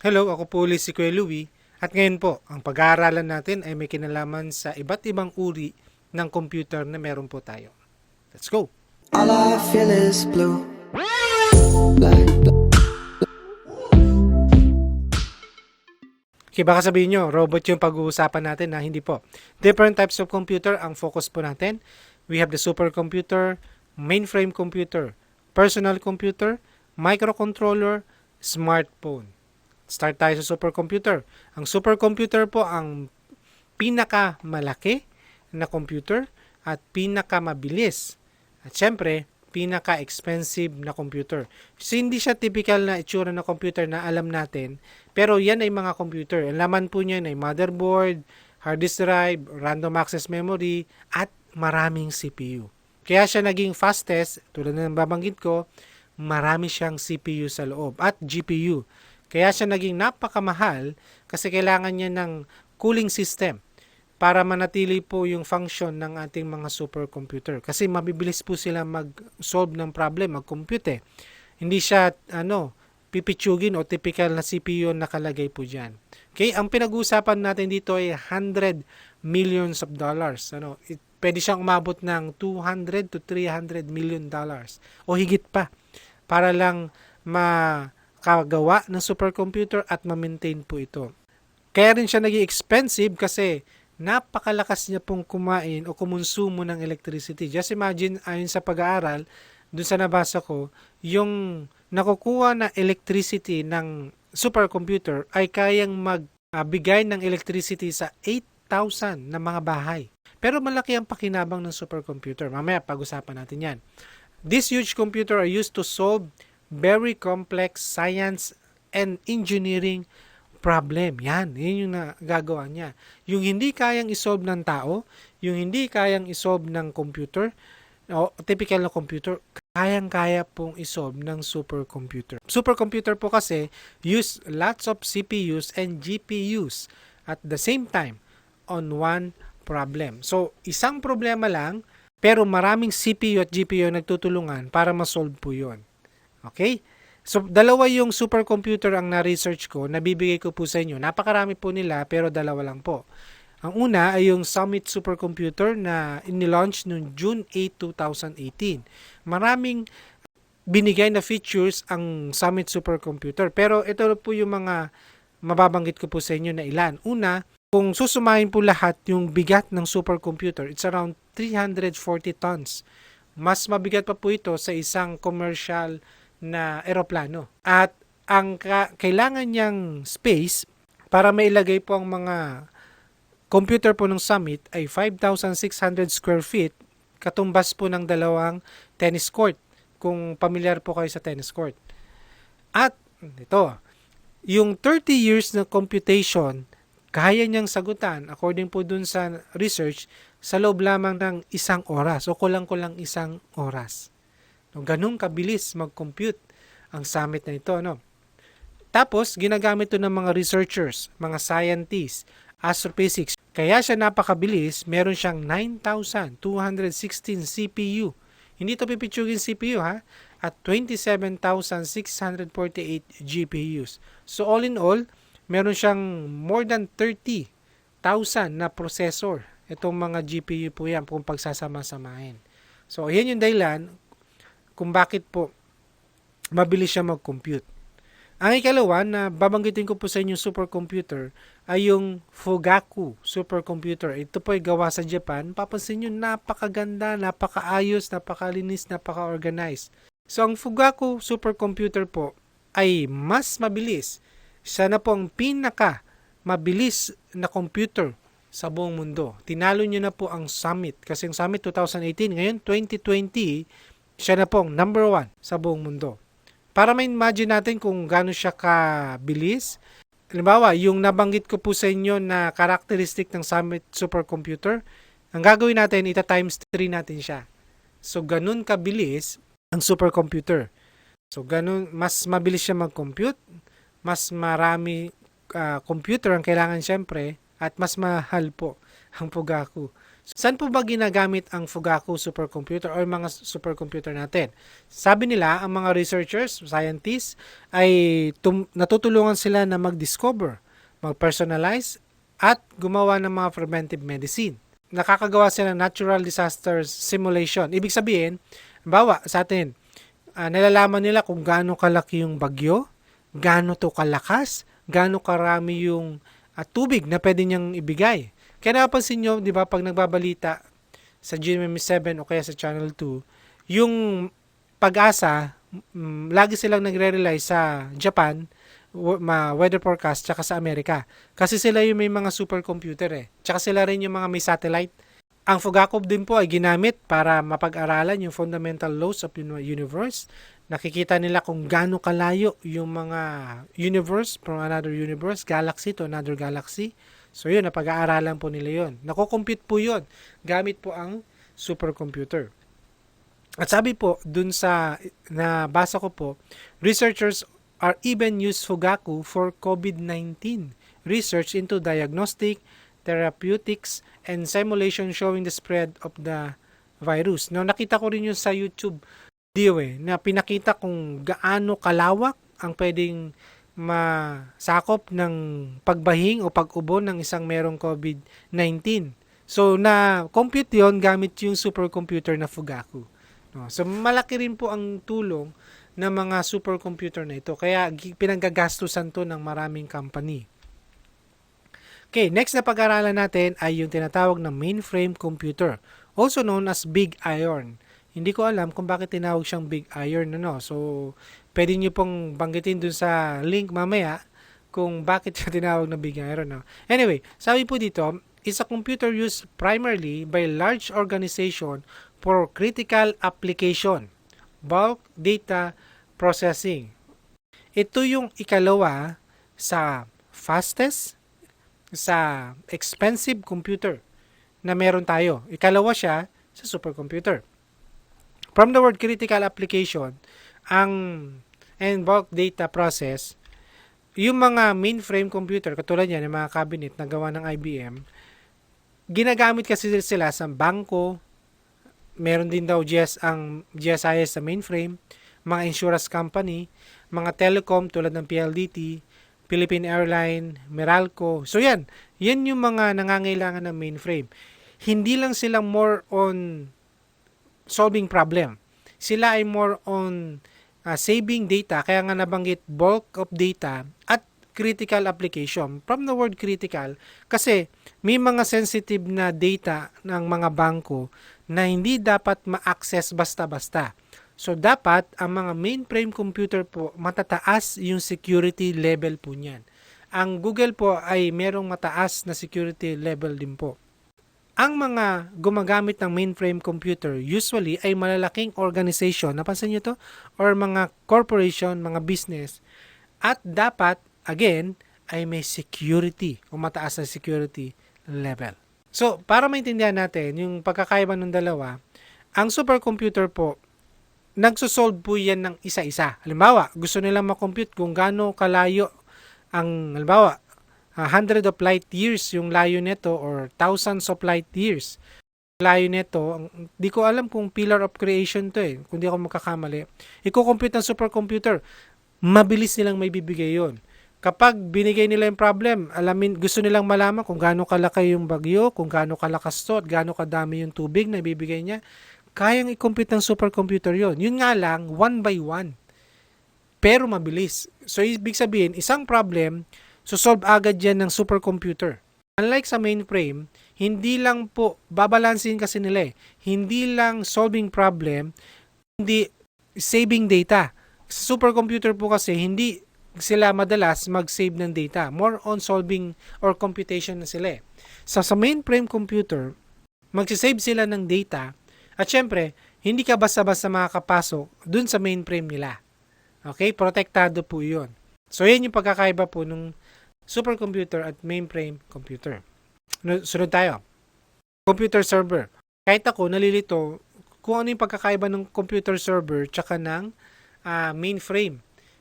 Hello, ako po ulit si Kuya Louie. At ngayon po, ang pag-aaralan natin ay may kinalaman sa iba't ibang uri ng computer na meron po tayo. Let's go! All I feel is blue. Okay, baka sabihin nyo, robot yung pag-uusapan natin na hindi po. Different types of computer ang focus po natin. We have the supercomputer, mainframe computer, personal computer, microcontroller, smartphone. Start tayo sa supercomputer. Ang supercomputer po ang pinakamalaki na computer at pinakamabilis. At syempre, pinaka-expensive na computer. So, hindi siya typical na itsura na computer na alam natin, pero yan ay mga computer. Ang laman po niyan ay motherboard, hard disk drive, random access memory, at maraming CPU. Kaya siya naging fastest, tulad ng babanggit ko, marami siyang CPU sa loob at GPU. Kaya siya naging napakamahal kasi kailangan niya ng cooling system para manatili po yung function ng ating mga supercomputer. Kasi mabibilis po sila mag-solve ng problem, mag-compute eh. Hindi siya, ano, pipitsugin o typical na CPU nakalagay po dyan. Okay, ang pinag-uusapan natin dito ay 100 millions of dollars. Ano, it, pwede siyang umabot ng 200 to 300 million dollars o higit pa para lang makagawa ng supercomputer at ma-maintain po ito. Kaya rin siya naging expensive kasi napakalakas niya pong kumain o kumonsumo ng electricity. Just imagine, ayon sa pag-aaral, dun sa nabasa ko, yung nakukuha na electricity ng supercomputer ay kayang magbigay ng electricity sa 8,000 na mga bahay. Pero malaki ang pakinabang ng supercomputer. Mamaya pag-usapan natin yan. This huge computer are used to solve very complex science and engineering problem. Yan, yun yung nagagawa niya. Yung hindi kayang isolve ng tao, yung hindi kayang isolve ng computer, o typical na computer, kayang-kaya pong isolve ng supercomputer. Supercomputer po kasi use lots of CPUs and GPUs at the same time on one problem. So, isang problema lang, pero maraming CPU at GPU nagtutulungan para ma-solve po yun. Okay? So, dalawa yung supercomputer ang na-research ko, nabibigay ko po sa inyo. Napakarami po nila, pero dalawa lang po. Ang una ay yung Summit Supercomputer na inilaunch noong June 8, 2018. Maraming binigay na features ang Summit Supercomputer. Pero ito po yung mga mababanggit ko po sa inyo na ilan. Una, kung susumahin po lahat yung bigat ng supercomputer, it's around 340 tons. Mas mabigat pa po ito sa isang commercial na eroplano. At ang ka- kailangan niyang space para mailagay po ang mga computer po ng Summit ay 5,600 square feet, katumbas po ng dalawang tennis court, kung familiar po kayo sa tennis court. At ito, yung 30 years na computation, kaya niyang sagutan, according po dun sa research, sa loob lamang ng isang oras o kulang-kulang isang oras. No, ganun kabilis mag-compute ang summit na ito. No? Tapos, ginagamit ito ng mga researchers, mga scientists, astrophysics. Kaya siya napakabilis, meron siyang 9,216 CPU. Hindi ito pipitsugin CPU ha, at 27,648 GPUs. So all in all, meron siyang more than 30,000 na processor. Itong mga GPU po yan kung pagsasama-samahin. So, yan yung dahilan kung bakit po mabilis siya mag-compute. Ang ikalawa na babanggitin ko po sa inyo supercomputer ay yung Fugaku supercomputer. Ito po ay gawa sa Japan. Papansin nyo, napakaganda, napakaayos, napakalinis, napaka-organized. So, ang Fugaku supercomputer po ay mas mabilis. Siya na po ang pinaka mabilis na computer sa buong mundo. Tinalo niyo na po ang Summit. Kasi ang Summit 2018, ngayon 2020, siya na po ang number one sa buong mundo. Para ma-imagine natin kung gaano siya kabilis, halimbawa, yung nabanggit ko po sa inyo na characteristic ng Summit supercomputer, ang gagawin natin, ita times 3 natin siya. So, ganun kabilis ang supercomputer. So, ganun, mas mabilis siya mag-compute, mas marami uh, computer ang kailangan syempre, at mas mahal po ang Fugaku Saan po ba ginagamit ang Fugaku supercomputer or mga supercomputer natin? Sabi nila, ang mga researchers, scientists, ay tum- natutulungan sila na mag-discover, mag-personalize, at gumawa ng mga preventive medicine. Nakakagawa sila ng natural disasters simulation. Ibig sabihin, bawa sa atin, ah, nalalaman nila kung gaano kalaki yung bagyo, gaano to kalakas, gaano karami yung ah, tubig na pwede niyang ibigay. Kaya napansin nyo, di ba, pag nagbabalita sa GMM7 o kaya sa Channel 2, yung pag-asa, mm, lagi silang nagre-rely sa Japan, ma weather forecast, tsaka sa Amerika. Kasi sila yung may mga supercomputer eh. Tsaka sila rin yung mga may satellite. Ang Fugaku din po ay ginamit para mapag-aralan yung fundamental laws of the universe. Nakikita nila kung gaano kalayo yung mga universe from another universe, galaxy to another galaxy. So yun, napag-aaralan po nila yun. Nakocompute po yun. Gamit po ang supercomputer. At sabi po, dun sa nabasa ko po, researchers are even use Fugaku for COVID-19 research into diagnostic, therapeutics, and simulation showing the spread of the virus. Now, nakita ko rin yun sa YouTube video eh, na pinakita kung gaano kalawak ang pwedeng masakop ng pagbahing o pag-ubo ng isang merong COVID-19. So, na-compute yon gamit yung supercomputer na Fugaku. No? So, malaki rin po ang tulong ng mga supercomputer na ito. Kaya, pinanggagastusan to ng maraming company. Okay, next na pag-aralan natin ay yung tinatawag na mainframe computer, also known as Big Iron. Hindi ko alam kung bakit tinawag siyang Big Iron, ano. So, pwede nyo pong banggitin dun sa link mamaya kung bakit siya tinawag na Big Iron. No? Anyway, sabi po dito, is a computer used primarily by large organization for critical application, bulk data processing. Ito yung ikalawa sa fastest, sa expensive computer na meron tayo. Ikalawa siya sa supercomputer. From the word critical application, ang bulk data process, yung mga mainframe computer, katulad yan, yung mga cabinet na gawa ng IBM, ginagamit kasi sila sa bangko, meron din daw GS, ang GSIS sa mainframe, mga insurance company, mga telecom tulad ng PLDT, Philippine Airline, Meralco. So yan, yan yung mga nangangailangan ng mainframe. Hindi lang sila more on solving problem. Sila ay more on uh, saving data, kaya nga nabanggit bulk of data at critical application. From the word critical, kasi may mga sensitive na data ng mga bangko na hindi dapat ma-access basta-basta. So, dapat ang mga mainframe computer po, matataas yung security level po niyan. Ang Google po ay merong mataas na security level din po. Ang mga gumagamit ng mainframe computer usually ay malalaking organization, napansin niyo to? Or mga corporation, mga business. At dapat, again, ay may security o mataas na security level. So, para maintindihan natin yung pagkakaiba ng dalawa, ang supercomputer po, nagsosolve po yan ng isa-isa. Halimbawa, gusto nilang makompute kung gaano kalayo ang, halimbawa, uh, hundred of light years yung layo nito or thousands of light years layo nito, di ko alam kung pillar of creation to eh, kung di ako magkakamali. Iko-compute ng supercomputer, mabilis nilang may bibigay yon. Kapag binigay nila yung problem, alamin, gusto nilang malaman kung gaano kalaki yung bagyo, kung gaano kalakas to, at gaano kadami yung tubig na ibibigay niya, kayang i-compute ng supercomputer yon. Yun nga lang, one by one. Pero mabilis. So, ibig sabihin, isang problem, so-solve agad yan ng supercomputer. Unlike sa mainframe, hindi lang po, babalansin kasi nila eh, hindi lang solving problem, hindi saving data. Sa supercomputer po kasi, hindi sila madalas mag-save ng data. More on solving or computation na sila eh. So, sa mainframe computer, magsisave sila ng data at syempre, hindi ka basta-basta makakapasok dun sa mainframe nila. Okay? Protektado po yun. So, yan yung pagkakaiba po nung supercomputer at mainframe computer. Sunod tayo. Computer server. Kahit ako, nalilito kung ano yung pagkakaiba ng computer server tsaka ng ah, mainframe.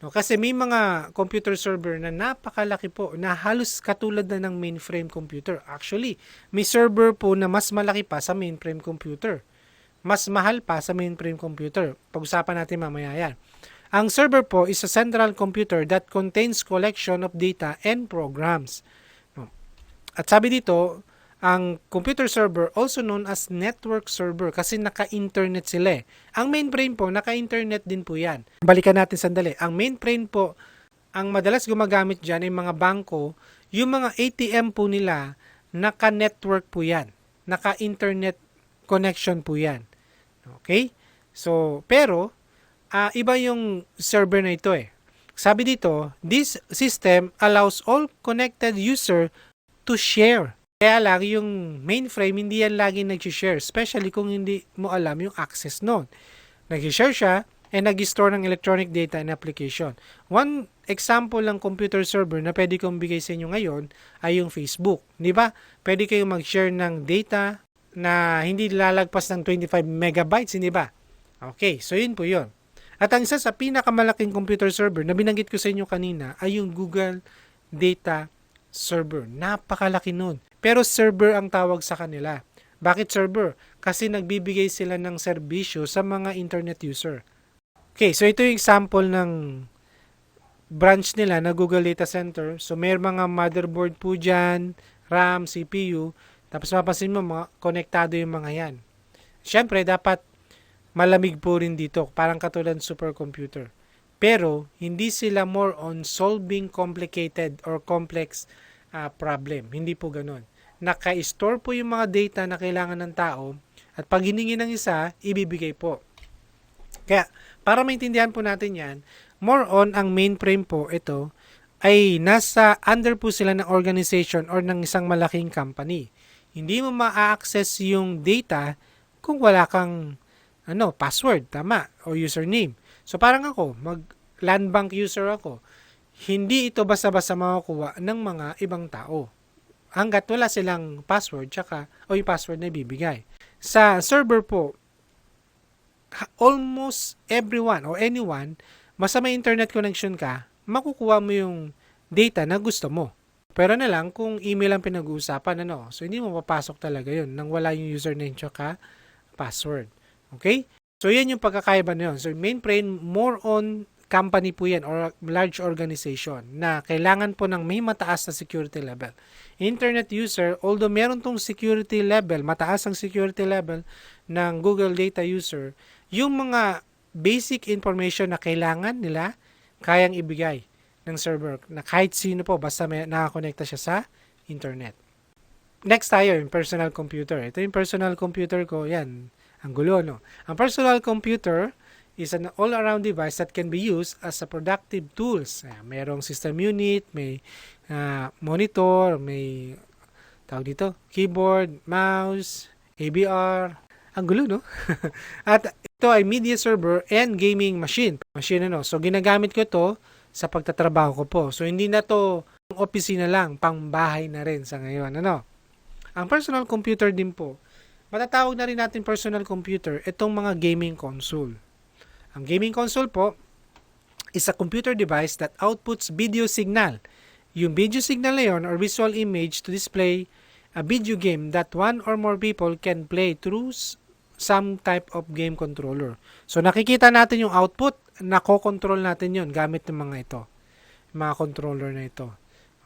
No, kasi may mga computer server na napakalaki po, na halos katulad na ng mainframe computer. Actually, may server po na mas malaki pa sa mainframe computer. Mas mahal pa sa mainframe computer. Pag-usapan natin mamaya yan. Ang server po is a central computer that contains collection of data and programs. No. At sabi dito, ang computer server also known as network server kasi naka-internet sila eh. Ang mainframe po, naka-internet din po yan. Balikan natin sandali. Ang mainframe po, ang madalas gumagamit dyan ay mga bangko, yung mga ATM po nila, naka-network po yan. Naka-internet connection po yan. Okay? So, pero, ah, iba yung server na ito eh. Sabi dito, this system allows all connected user to share. Kaya lang, yung mainframe, hindi yan lagi nag-share. Especially kung hindi mo alam yung access node. Nag-share siya and nag-store ng electronic data and application. One example ng computer server na pwede kong bigay sa inyo ngayon ay yung Facebook. Di ba? Pwede kayong mag-share ng data na hindi lalagpas ng 25 megabytes, hindi ba? Okay, so yun po yun. At ang isa sa pinakamalaking computer server na binanggit ko sa inyo kanina ay yung Google Data Server. Napakalaki nun. Pero server ang tawag sa kanila. Bakit server? Kasi nagbibigay sila ng serbisyo sa mga internet user. Okay, so ito yung example ng branch nila na Google Data Center. So may mga motherboard po dyan, RAM, CPU. Tapos mapapansin mo, mga, konektado yung mga yan. Siyempre, dapat malamig po rin dito. Parang katulad ng supercomputer. Pero, hindi sila more on solving complicated or complex ah, problem. Hindi po ganun. Naka-store po yung mga data na kailangan ng tao at pag hiningi ng isa, ibibigay po. Kaya, para maintindihan po natin yan, more on ang mainframe po ito ay nasa under po sila ng organization or ng isang malaking company. Hindi mo ma-access yung data kung wala kang ano, password, tama, o username. So parang ako, mag land bank user ako, hindi ito basta-basta makukuha ng mga ibang tao. Hanggat wala silang password, tsaka, o yung password na ibibigay. Sa server po, almost everyone or anyone, basta may internet connection ka, makukuha mo yung data na gusto mo. Pero na lang kung email ang pinag-uusapan, ano, so hindi mo papasok talaga yun nang wala yung username tsaka password. Okay? So, yan yung pagkakaiba na yun. So, mainframe, more on company po yan or large organization na kailangan po ng may mataas na security level. Internet user, although meron tong security level, mataas ang security level ng Google data user, yung mga basic information na kailangan nila, kayang ibigay ng server na kahit sino po basta may nakakonekta siya sa internet. Next tayo, yung personal computer. Ito yung personal computer ko, yan. Ang gulo, no? Ang personal computer is an all-around device that can be used as a productive tools. Ayan, merong system unit, may ah, monitor, may tawag dito, keyboard, mouse, ABR. Ang gulo, no? At ito ay media server and gaming machine. Machine ano. So ginagamit ko to sa pagtatrabaho ko po. So hindi na to opisina lang, pang bahay na rin sa ngayon. Ano? Ang personal computer din po, matatawag na rin natin personal computer itong mga gaming console. Ang gaming console po is a computer device that outputs video signal. Yung video signal na yun or visual image to display a video game that one or more people can play through some type of game controller. So nakikita natin yung output, nako-control natin yon gamit ng mga ito. Mga controller na ito.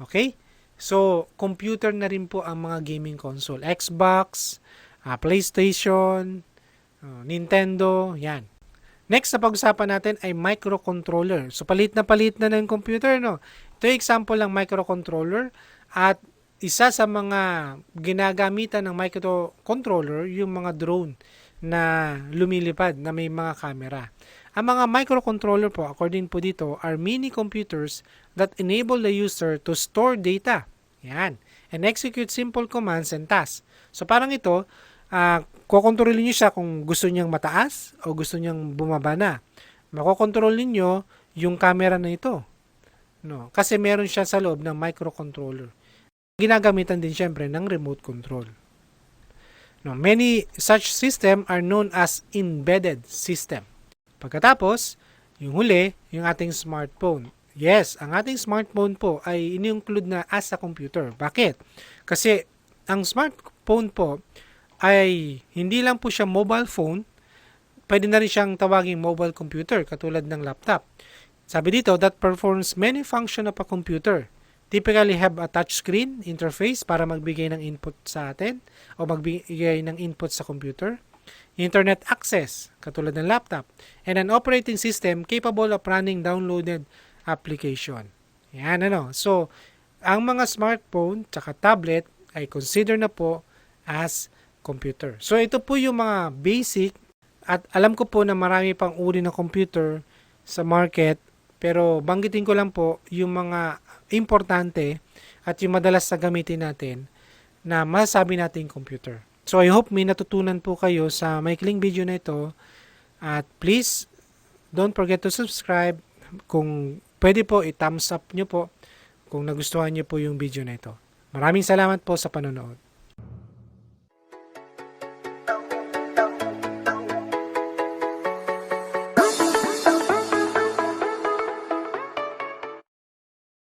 Okay? So, computer na rin po ang mga gaming console. Xbox, ah, PlayStation, ah, Nintendo, yan. Next na pag-usapan natin ay microcontroller. So, palit na palit na ng computer, no? Ito yung example ng microcontroller at isa sa mga ginagamitan ng microcontroller yung mga drone na lumilipad na may mga camera. Ang mga microcontroller po, according po dito, are mini computers that enable the user to store data. Yan. And execute simple commands and tasks. So parang ito, uh, kukontrolin niyo siya kung gusto niyang mataas o gusto niyang bumaba na. Makokontrol ninyo yung camera na ito. No, kasi meron siya sa loob ng microcontroller. Ginagamitan din syempre ng remote control. No, many such system are known as embedded system. Pagkatapos, Yung huli, yung ating smartphone. Yes, ang ating smartphone po ay ini-include na as a computer. Bakit? Kasi ang smartphone po ay hindi lang po siya mobile phone, pwede na rin siyang tawaging mobile computer katulad ng laptop. Sabi dito, that performs many function of a computer. Typically have a touchscreen interface para magbigay ng input sa atin o magbigay ng input sa computer. Internet access, katulad ng laptop. And an operating system capable of running downloaded application. Yan ano. So, ang mga smartphone tsaka tablet ay consider na po as computer. So, ito po yung mga basic at alam ko po na marami pang uri ng computer sa market pero banggitin ko lang po yung mga importante at yung madalas na gamitin natin na masasabi nating computer. So I hope may natutunan po kayo sa maikling video na ito at please don't forget to subscribe kung pwede po i-thumbs up nyo po kung nagustuhan nyo po yung video na ito. Maraming salamat po sa panonood.